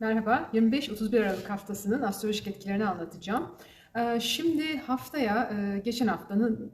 Merhaba, 25-31 Aralık haftasının astrolojik etkilerini anlatacağım. Ee, Şimdi haftaya, e, geçen haftanın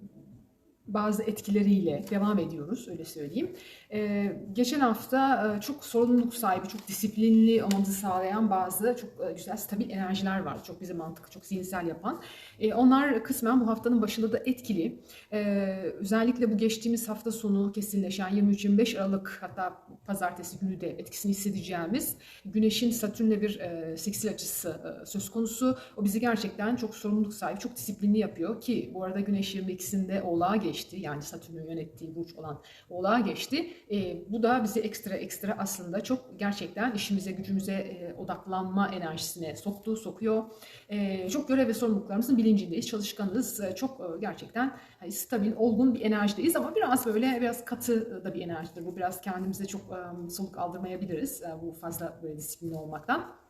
bazı etkileriyle devam ediyoruz, öyle söyleyeyim. Ee, geçen hafta e, çok sorumluluk sahibi, çok disiplinli olmamızı sağlayan bazı çok e, güzel, stabil enerjiler vardı. Çok bizi mantıklı, çok zihinsel yapan. E, onlar kısmen bu haftanın başında da etkili. Ee, özellikle bu geçtiğimiz hafta sonu kesinleşen 23-25 Aralık hatta pazartesi günü de etkisini hissedeceğimiz Güneş'in Satürn'le bir e, seksil açısı e, söz konusu. O bizi gerçekten çok sorumluluk sahibi, çok disiplinli yapıyor ki bu arada Güneş 22'sinde Oğlak'a geçti. Yani Satürn'ün yönettiği burç olan Oğlak'a geçti. E, bu da bizi ekstra ekstra aslında çok gerçekten işimize, gücümüze e, odaklanma enerjisine soktu, sokuyor. E, çok görev ve sorumluluklarımızın bilincindeyiz, çalışkanız. E, çok e, gerçekten hani, stabil, olgun bir enerjideyiz ama biraz böyle biraz katı da bir enerjidir. Bu biraz kendimize çok e, soluk aldırmayabiliriz. E, bu fazla böyle disiplinli olmaktan.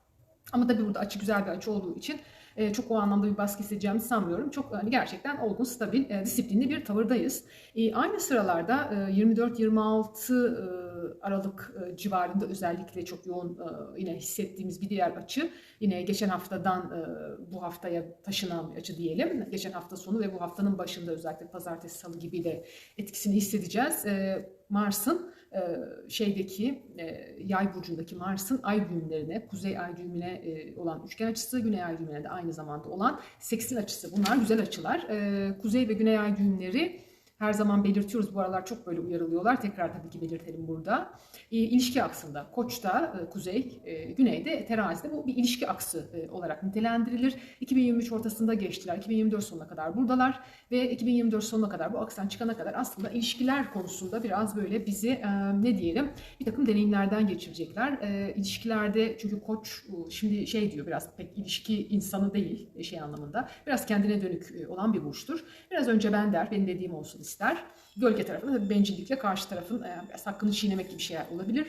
Ama tabii burada açı güzel bir açı olduğu için e, çok o anlamda bir baskı hissedeceğimizi sanmıyorum. Çok hani gerçekten olgun, stabil, e, disiplinli bir tavırdayız. E, aynı sıralarda e, 24-26 e, Aralık civarında özellikle çok yoğun yine hissettiğimiz bir diğer açı yine geçen haftadan bu haftaya taşınan bir açı diyelim. Geçen hafta sonu ve bu haftanın başında özellikle pazartesi, salı gibi de etkisini hissedeceğiz. Mars'ın şeydeki yay burcundaki Mars'ın ay düğümlerine, kuzey ay düğümüne olan üçgen açısı, güney ay düğümüne de aynı zamanda olan seksil açısı. Bunlar güzel açılar. Kuzey ve güney ay düğümleri her zaman belirtiyoruz. Bu aralar çok böyle uyarılıyorlar. Tekrar tabii ki belirtelim burada. E, ilişki aksında. Koç'ta e, kuzey, e, güneyde terazide bu bir ilişki aksı e, olarak nitelendirilir. 2023 ortasında geçtiler. 2024 sonuna kadar buradalar ve 2024 sonuna kadar bu aksan çıkana kadar aslında ilişkiler konusunda biraz böyle bizi e, ne diyelim bir takım deneyimlerden geçirecekler. E, ilişkilerde çünkü Koç e, şimdi şey diyor biraz pek ilişki insanı değil e, şey anlamında. Biraz kendine dönük e, olan bir burçtur. Biraz önce ben der, benim dediğim olsun ister. Gölge tarafında bencillikle karşı tarafın e, hakkını çiğnemek gibi şeyler olabilir.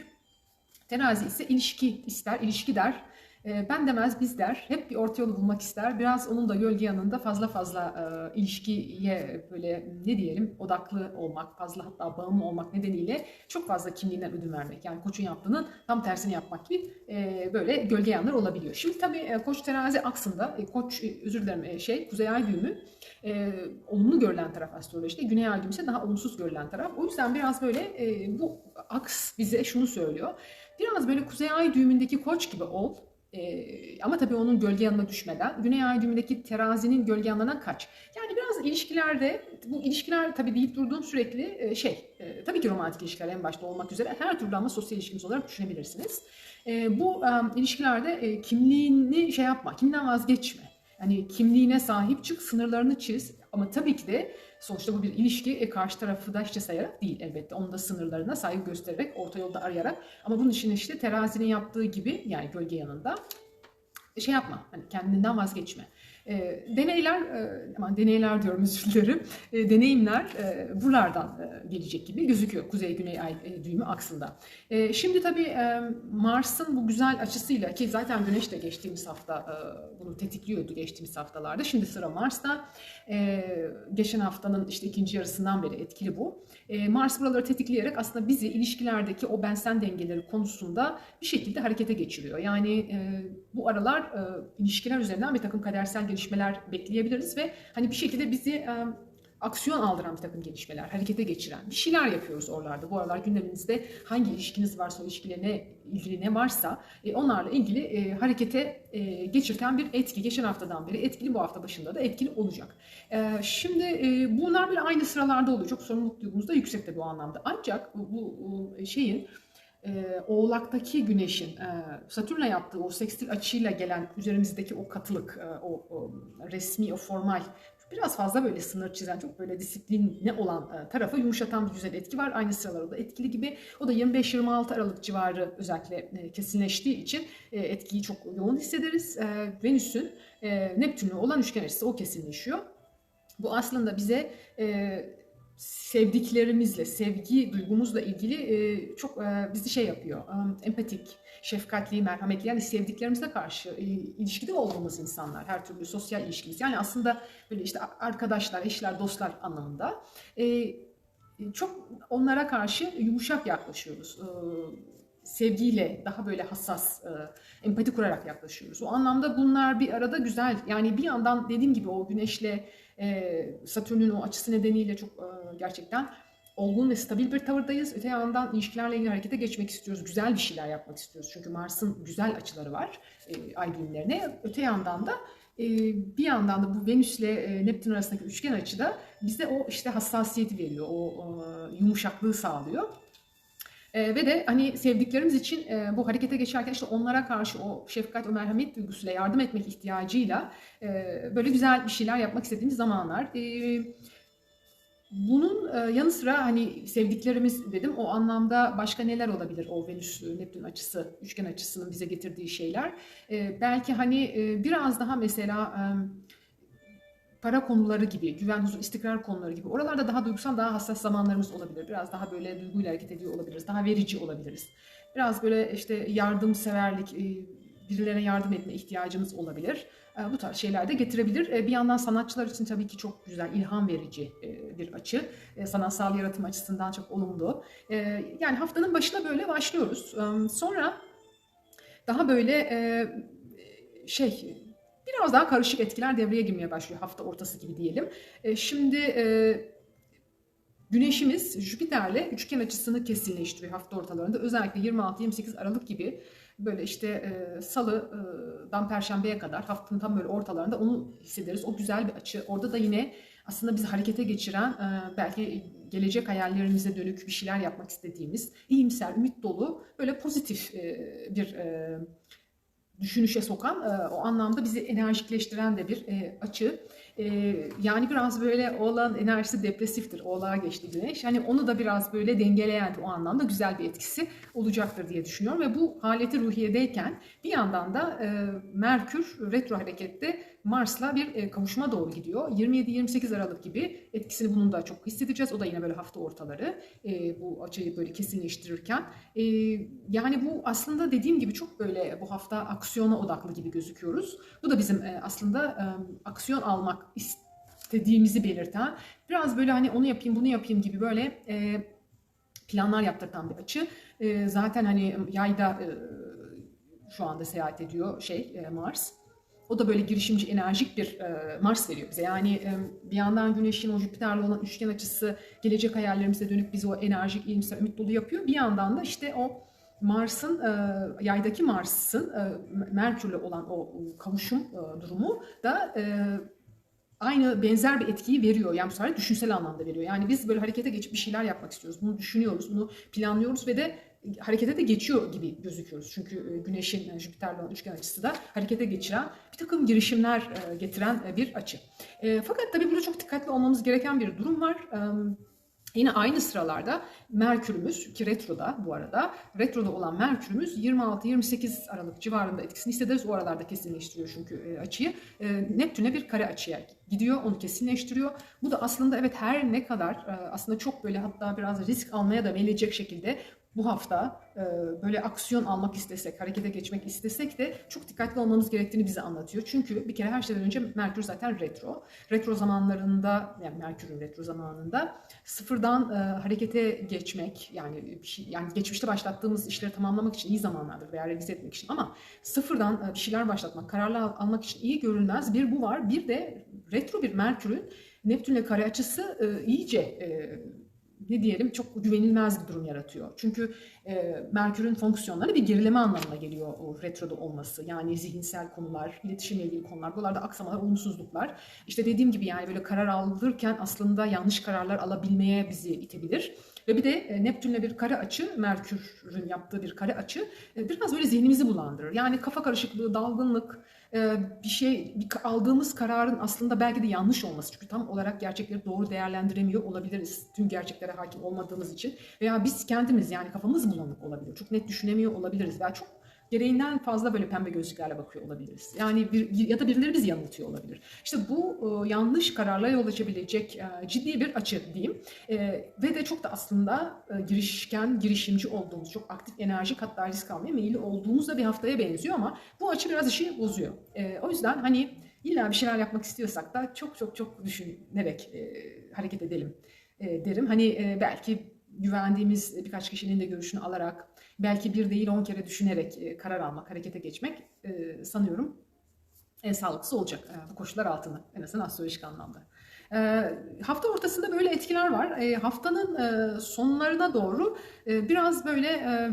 Terazi ise ilişki ister, ilişki der. E, ben demez biz der. Hep bir orta yolu bulmak ister. Biraz onun da gölge yanında fazla fazla e, ilişkiye böyle ne diyelim odaklı olmak, fazla hatta bağımlı olmak nedeniyle çok fazla kimliğinden ödün vermek. Yani koçun yaptığının tam tersini yapmak gibi e, böyle gölge yanlar olabiliyor. Şimdi tabii e, koç terazi aksında, e, koç e, özür dilerim e, şey kuzey ay düğümü e, olumlu görülen taraf astrolojide, güney ay düğümü ise daha olumsuz görülen taraf. O yüzden biraz böyle e, bu aks bize şunu söylüyor. Biraz böyle kuzey ay düğümündeki koç gibi ol. Ee, ama tabii onun gölge yanına düşmeden. Güney ay düğümündeki terazinin gölge yanına kaç. Yani biraz ilişkilerde, bu ilişkiler tabii deyip durduğum sürekli e, şey, e, tabii ki romantik ilişkiler en başta olmak üzere her türlü ama sosyal ilişkimiz olarak düşünebilirsiniz. E, bu e, ilişkilerde e, kimliğini şey yapma, kimden vazgeçme. Yani kimliğine sahip çık, sınırlarını çiz. Ama tabii ki de sonuçta bu bir ilişki e, karşı tarafı da işte sayarak değil elbette. Onun da sınırlarına saygı göstererek, orta yolda arayarak. Ama bunun için işte terazinin yaptığı gibi yani gölge yanında şey yapma. Hani kendinden vazgeçme. E, deneyler, e, aman deneyler diyorum özür dilerim. E, deneyimler e, buralardan e, gelecek gibi gözüküyor Kuzey-Güney ay e, düğümü aksında. E, şimdi tabii e, Mars'ın bu güzel açısıyla ki zaten Güneş de geçtiğimiz hafta e, bunu tetikliyordu geçtiğimiz haftalarda. Şimdi sıra Mars'ta. E, geçen haftanın işte ikinci yarısından beri etkili bu. E, Mars buraları tetikleyerek aslında bizi ilişkilerdeki o ben-sen dengeleri konusunda bir şekilde harekete geçiriyor. Yani e, bu aralar e, ilişkiler üzerinden bir takım kadersel gelişmeler bekleyebiliriz ve hani bir şekilde bizi e, aksiyon aldıran bir takım gelişmeler, harekete geçiren bir şeyler yapıyoruz oralarda. Bu aralar gündeminizde hangi ilişkiniz varsa o ilişkiyle ne ilgili ne varsa e, onlarla ilgili e, harekete e, geçirten bir etki. Geçen haftadan beri etkili bu hafta başında da etkili olacak. E, şimdi e, bunlar böyle aynı sıralarda. Çok sorumluluk duygumuz da yüksek de bu anlamda. Ancak bu, bu şeyin e, Oğlak'taki güneşin e, Satürn'le yaptığı o sekstil açıyla gelen üzerimizdeki o katılık, e, o, o resmi, o formal biraz fazla böyle sınır çizen, çok böyle disiplinli olan e, tarafı yumuşatan bir güzel etki var. Aynı sıralarda da etkili gibi. O da 25-26 Aralık civarı özellikle e, kesinleştiği için e, etkiyi çok yoğun hissederiz. Venüs'ün Neptün'le olan üçgen açısı o kesinleşiyor. Bu aslında bize sevdiklerimizle, sevgi duygumuzla ilgili e, çok e, bizi şey yapıyor. E, empatik, şefkatli, merhametli yani sevdiklerimize karşı e, ilişkide olduğumuz insanlar, her türlü sosyal ilişkimiz. Yani aslında böyle işte arkadaşlar, eşler, dostlar anlamında. E, çok onlara karşı yumuşak yaklaşıyoruz. E, sevgiyle daha böyle hassas, e, empati kurarak yaklaşıyoruz. O anlamda bunlar bir arada güzel. Yani bir yandan dediğim gibi o güneşle e, Satürn'ün o açısı nedeniyle çok e, gerçekten olgun ve stabil bir tavırdayız. Öte yandan ilişkilerle ilgili harekete geçmek istiyoruz. Güzel bir şeyler yapmak istiyoruz. Çünkü Mars'ın güzel açıları var e, ay düğümlerine. Öte yandan da e, bir yandan da bu Venüs ile e, Neptün arasındaki üçgen açıda bize o işte hassasiyeti veriyor. O, o yumuşaklığı sağlıyor. E, ve de hani sevdiklerimiz için e, bu harekete geçerken işte onlara karşı o şefkat, o merhamet duygusuyla yardım etmek ihtiyacıyla e, böyle güzel bir şeyler yapmak istediğimiz zamanlar. E, bunun e, yanı sıra hani sevdiklerimiz dedim o anlamda başka neler olabilir o Venüs Neptün açısı, üçgen açısının bize getirdiği şeyler. E, belki hani e, biraz daha mesela para konuları gibi, güven, huzur, istikrar konuları gibi oralarda daha duygusal, daha hassas zamanlarımız olabilir. Biraz daha böyle duyguyla hareket ediyor olabiliriz. Daha verici olabiliriz. Biraz böyle işte yardımseverlik, birilerine yardım etme ihtiyacımız olabilir. E, bu tarz şeyler de getirebilir. E, bir yandan sanatçılar için tabii ki çok güzel, ilham verici e, bir açı. Sanatsal yaratım açısından çok olumlu. Yani haftanın başına böyle başlıyoruz. Sonra daha böyle şey biraz daha karışık etkiler devreye girmeye başlıyor hafta ortası gibi diyelim. Şimdi Güneşimiz Jüpiter'le üçgen açısını kesinleştiriyor hafta ortalarında. Özellikle 26-28 Aralık gibi böyle işte e, salıdan perşembeye kadar haftanın tam böyle ortalarında onu hissederiz. O güzel bir açı. Orada da yine aslında bizi harekete geçiren e, belki gelecek hayallerimize dönük bir şeyler yapmak istediğimiz iyimser, ümit dolu böyle pozitif e, bir e, düşünüşe sokan e, o anlamda bizi enerjikleştiren de bir e, açı. E, yani biraz böyle oğlan enerjisi depresiftir. Oğlağa geçti güneş. Hani onu da biraz böyle dengeleyen o anlamda güzel bir etkisi olacaktır diye düşünüyorum. Ve bu haleti ruhiyedeyken bir yandan da Merkür retro harekette Mars'la bir e, kavuşma doğru gidiyor. 27-28 Aralık gibi etkisini bunun da çok hissedeceğiz. O da yine böyle hafta ortaları e, bu açıyı böyle kesinleştirirken. E, yani bu aslında dediğim gibi çok böyle bu hafta aksiyona odaklı gibi gözüküyoruz. Bu da bizim aslında aksiyon almak istediğimizi belirten biraz böyle hani onu yapayım bunu yapayım gibi böyle planlar yaptırtan bir açı. Zaten hani yayda şu anda seyahat ediyor şey Mars. O da böyle girişimci, enerjik bir e, Mars veriyor bize. Yani e, bir yandan Güneş'in o Jüpiter'le olan üçgen açısı gelecek hayallerimize dönük bizi o enerjik, iyimser, ümit dolu yapıyor. Bir yandan da işte o Mars'ın, e, yaydaki Mars'ın e, Merkür'le olan o kavuşum e, durumu da e, aynı benzer bir etkiyi veriyor. Yani bu sefer düşünsel anlamda veriyor. Yani biz böyle harekete geçip bir şeyler yapmak istiyoruz. Bunu düşünüyoruz, bunu planlıyoruz ve de harekete de geçiyor gibi gözüküyoruz. Çünkü e, Güneş'in e, Jüpiter'le üçgen açısı da harekete geçiren bir takım girişimler e, getiren bir açı. Fakat tabii burada çok dikkatli olmamız gereken bir durum var. Yine aynı sıralarda Merkürümüz ki retroda bu arada retroda olan Merkürümüz 26-28 Aralık civarında etkisini hissederiz. O aralarda kesinleştiriyor çünkü açıyı. Neptün'e bir kare açıya gidiyor onu kesinleştiriyor. Bu da aslında evet her ne kadar aslında çok böyle hatta biraz risk almaya da meylecek şekilde bu hafta e, böyle aksiyon almak istesek, harekete geçmek istesek de çok dikkatli olmamız gerektiğini bize anlatıyor. Çünkü bir kere her şeyden önce Merkür zaten retro. Retro zamanlarında, yani Merkür'ün retro zamanında sıfırdan e, harekete geçmek, yani şey, yani geçmişte başlattığımız işleri tamamlamak için iyi zamanlardır veya revize etmek için ama sıfırdan e, bir şeyler başlatmak, kararlar almak için iyi görülmez. Bir bu var, bir de retro bir Merkür'ün Neptün'le kare açısı e, iyice e, ne diyelim çok güvenilmez bir durum yaratıyor. Çünkü e, Merkür'ün fonksiyonları bir gerileme anlamına geliyor o retroda olması. Yani zihinsel konular, iletişimle ilgili konular, buralarda aksamalar, olumsuzluklar. İşte dediğim gibi yani böyle karar alırken aslında yanlış kararlar alabilmeye bizi itebilir. Ve bir de e, Neptün'le bir kare açı, Merkür'ün yaptığı bir kare açı e, biraz böyle zihnimizi bulandırır. Yani kafa karışıklığı, dalgınlık, bir şey bir aldığımız kararın aslında belki de yanlış olması. Çünkü tam olarak gerçekleri doğru değerlendiremiyor olabiliriz. Tüm gerçeklere hakim olmadığımız için. Veya biz kendimiz yani kafamız bulanık olabilir. Çok net düşünemiyor olabiliriz. Veya çok gereğinden fazla böyle pembe gözlüklerle bakıyor olabiliriz. Yani bir, ya da birileri bizi yanıltıyor olabilir. İşte bu e, yanlış kararla yol açabilecek e, ciddi bir açı diyeyim. E, ve de çok da aslında e, girişken, girişimci olduğumuz, çok aktif, enerjik hatta risk almaya meyilli olduğumuz da bir haftaya benziyor ama bu açı biraz işi bozuyor. E, o yüzden hani illa bir şeyler yapmak istiyorsak da çok çok çok düşünerek e, hareket edelim e, derim. Hani e, belki güvendiğimiz birkaç kişinin de görüşünü alarak belki bir değil on kere düşünerek e, karar almak, harekete geçmek e, sanıyorum en sağlıklısı olacak e, bu koşullar altında en azından astrolojik anlamda. Hafta ortasında böyle etkiler var. Haftanın sonlarına doğru biraz böyle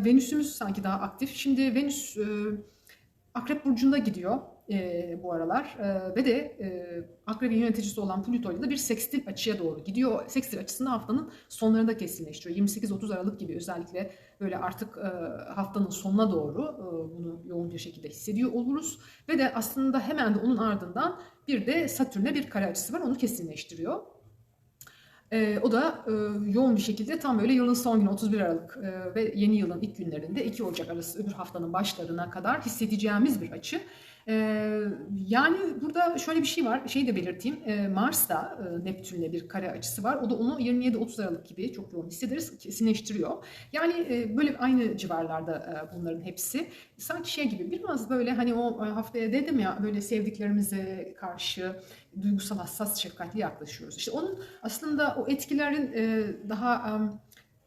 Venüs'ümüz sanki daha aktif. Şimdi Venüs Akrep Burcu'nda gidiyor bu aralar ve de e, Akrep'in yöneticisi olan Plüto ile de bir sekstil açıya doğru gidiyor. Sekstil açısında haftanın sonlarında kesinleştiriyor. 28-30 Aralık gibi özellikle böyle artık haftanın sonuna doğru bunu yoğun bir şekilde hissediyor oluruz. Ve de aslında hemen de onun ardından bir de Satürn'e bir kare açısı var onu kesinleştiriyor. O da yoğun bir şekilde tam böyle yılın son günü 31 Aralık ve yeni yılın ilk günlerinde 2 Ocak arası öbür haftanın başlarına kadar hissedeceğimiz bir açı. Ee, yani burada şöyle bir şey var, şeyi de belirteyim. Ee, Mars'ta e, Neptün'le bir kare açısı var. O da onu 27-30 Aralık gibi çok yoğun hissederiz, kesinleştiriyor. Yani e, böyle aynı civarlarda e, bunların hepsi. Sanki şey gibi biraz böyle hani o haftaya dedim ya böyle sevdiklerimize karşı duygusal hassas şefkatli yaklaşıyoruz. İşte onun aslında o etkilerin daha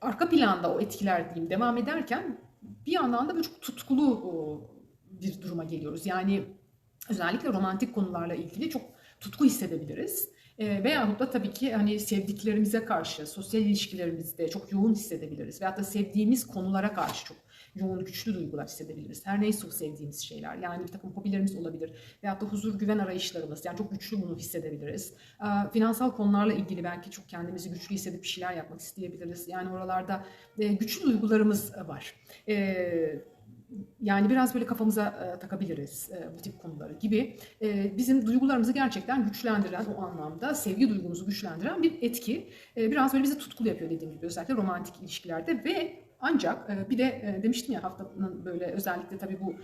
arka planda o etkiler diyeyim devam ederken bir yandan da böyle çok tutkulu bir duruma geliyoruz. Yani özellikle romantik konularla ilgili çok tutku hissedebiliriz. E, veyahut da tabii ki hani sevdiklerimize karşı sosyal ilişkilerimizde çok yoğun hissedebiliriz. Veyahut da sevdiğimiz konulara karşı çok yoğun, güçlü duygular hissedebiliriz. Her neyse o sevdiğimiz şeyler. Yani bir takım hobilerimiz olabilir. Veyahut da huzur, güven arayışlarımız. Yani çok güçlü bunu hissedebiliriz. E, finansal konularla ilgili belki çok kendimizi güçlü hissedip bir şeyler yapmak isteyebiliriz. Yani oralarda e, güçlü duygularımız var. E, yani biraz böyle kafamıza e, takabiliriz e, bu tip konuları gibi. E, bizim duygularımızı gerçekten güçlendiren o anlamda sevgi duygumuzu güçlendiren bir etki. E, biraz böyle bizi tutkulu yapıyor dediğim gibi özellikle romantik ilişkilerde ve ancak e, bir de e, demiştim ya haftanın böyle özellikle tabii bu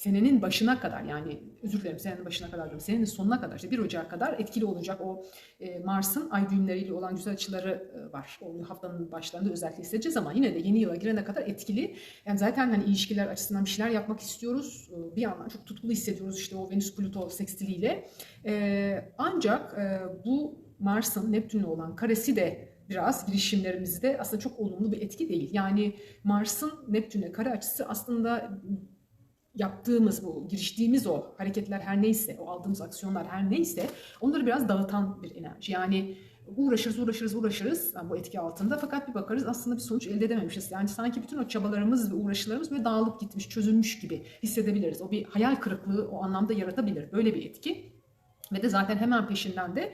senenin başına kadar yani özür dilerim senenin başına kadar diyorum senenin sonuna kadar işte 1 Ocak kadar etkili olacak o e, Mars'ın ay düğümleriyle olan güzel açıları e, var. O haftanın başlarında özellikle hissedeceğiz ama yine de yeni yıla girene kadar etkili. Yani zaten hani ilişkiler açısından bir şeyler yapmak istiyoruz. E, bir yandan çok tutkulu hissediyoruz işte o Venüs Plüto sekstiliyle. E, ancak e, bu Mars'ın Neptün'le olan karesi de biraz girişimlerimizde aslında çok olumlu bir etki değil. Yani Mars'ın Neptün'e kare açısı aslında yaptığımız bu giriştiğimiz o hareketler her neyse, o aldığımız aksiyonlar her neyse onları biraz dağıtan bir enerji. Yani uğraşırız, uğraşırız, uğraşırız yani bu etki altında fakat bir bakarız aslında bir sonuç elde edememişiz. Yani sanki bütün o çabalarımız ve uğraşılarımız böyle dağılıp gitmiş, çözülmüş gibi hissedebiliriz. O bir hayal kırıklığı o anlamda yaratabilir böyle bir etki. Ve de zaten hemen peşinden de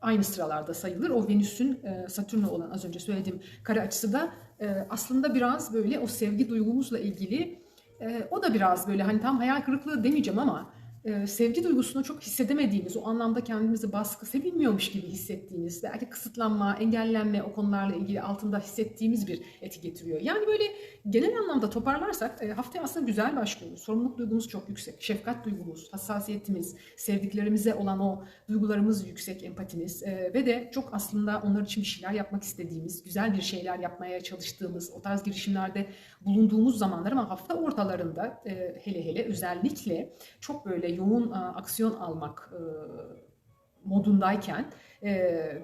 aynı sıralarda sayılır. O Venüs'ün e, Satürn'le olan az önce söylediğim kare açısı da e, aslında biraz böyle o sevgi duygumuzla ilgili e, o da biraz böyle hani tam hayal kırıklığı demeyeceğim ama e, sevgi duygusunu çok hissedemediğimiz, o anlamda kendimizi baskı, sevilmiyormuş gibi hissettiğimiz, belki kısıtlanma, engellenme o konularla ilgili altında hissettiğimiz bir etki getiriyor. Yani böyle genel anlamda toparlarsak e, haftaya aslında güzel başlıyor. Sorumluluk duygumuz çok yüksek, şefkat duygumuz, hassasiyetimiz, sevdiklerimize olan o duygularımız yüksek, empatimiz e, ve de çok aslında onlar için bir şeyler yapmak istediğimiz, güzel bir şeyler yapmaya çalıştığımız, o tarz girişimlerde bulunduğumuz zamanlar ama hafta ortalarında e, hele hele özellikle çok böyle yoğun e, aksiyon almak e, modundayken e,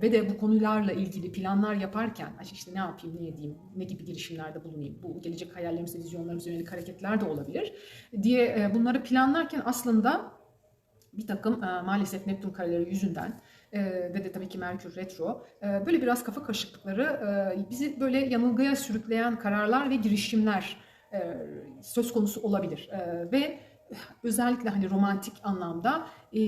ve de bu konularla ilgili planlar yaparken işte ne yapayım, ne edeyim, ne gibi girişimlerde bulunayım, bu gelecek hayallerimiz ve vizyonlarımız yönelik hareketler de olabilir diye bunları planlarken aslında bir takım maalesef Neptün kareleri yüzünden ve de tabii ki Merkür Retro böyle biraz kafa karışıklıkları e, bizi böyle yanılgıya sürükleyen kararlar ve girişimler söz konusu olabilir. E, ve özellikle hani romantik anlamda e,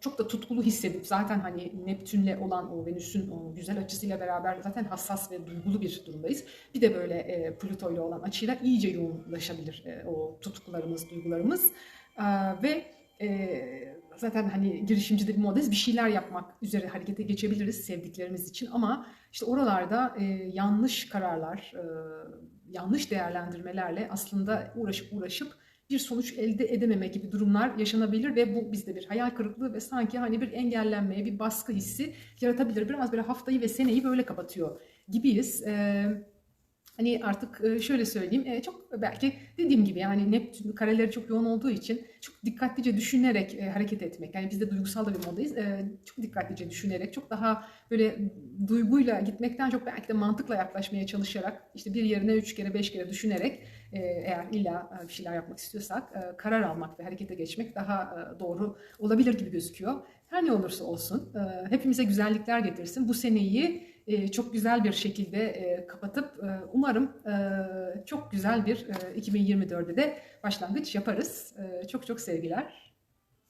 çok da tutkulu hissedip zaten hani Neptün'le olan o Venüs'ün o güzel açısıyla beraber zaten hassas ve duygulu bir durumdayız. Bir de böyle e, Plüto ile olan açıyla iyice yoğunlaşabilir e, o tutkularımız, duygularımız e, ve e, zaten hani girişimci de bir modez bir şeyler yapmak üzere harekete geçebiliriz sevdiklerimiz için ama işte oralarda e, yanlış kararlar, e, yanlış değerlendirmelerle aslında uğraşıp uğraşıp bir sonuç elde edememe gibi durumlar yaşanabilir ve bu bizde bir hayal kırıklığı ve sanki hani bir engellenmeye, bir baskı hissi yaratabilir. Biraz böyle haftayı ve seneyi böyle kapatıyor gibiyiz. Ee, Hani artık e, şöyle söyleyeyim, e, çok belki dediğim gibi yani Neptün kareleri çok yoğun olduğu için çok dikkatlice düşünerek e, hareket etmek. Yani biz de duygusal da bir moddayız. E, Çok dikkatlice düşünerek, çok daha böyle duyguyla gitmekten çok belki de mantıkla yaklaşmaya çalışarak, işte bir yerine üç kere, beş kere düşünerek eğer illa e, bir şeyler yapmak istiyorsak e, karar almak ve harekete geçmek daha e, doğru olabilir gibi gözüküyor. Her ne olursa olsun hepimize güzellikler getirsin. Bu seneyi çok güzel bir şekilde kapatıp umarım çok güzel bir e, 2024'de de başlangıç yaparız. Çok çok sevgiler.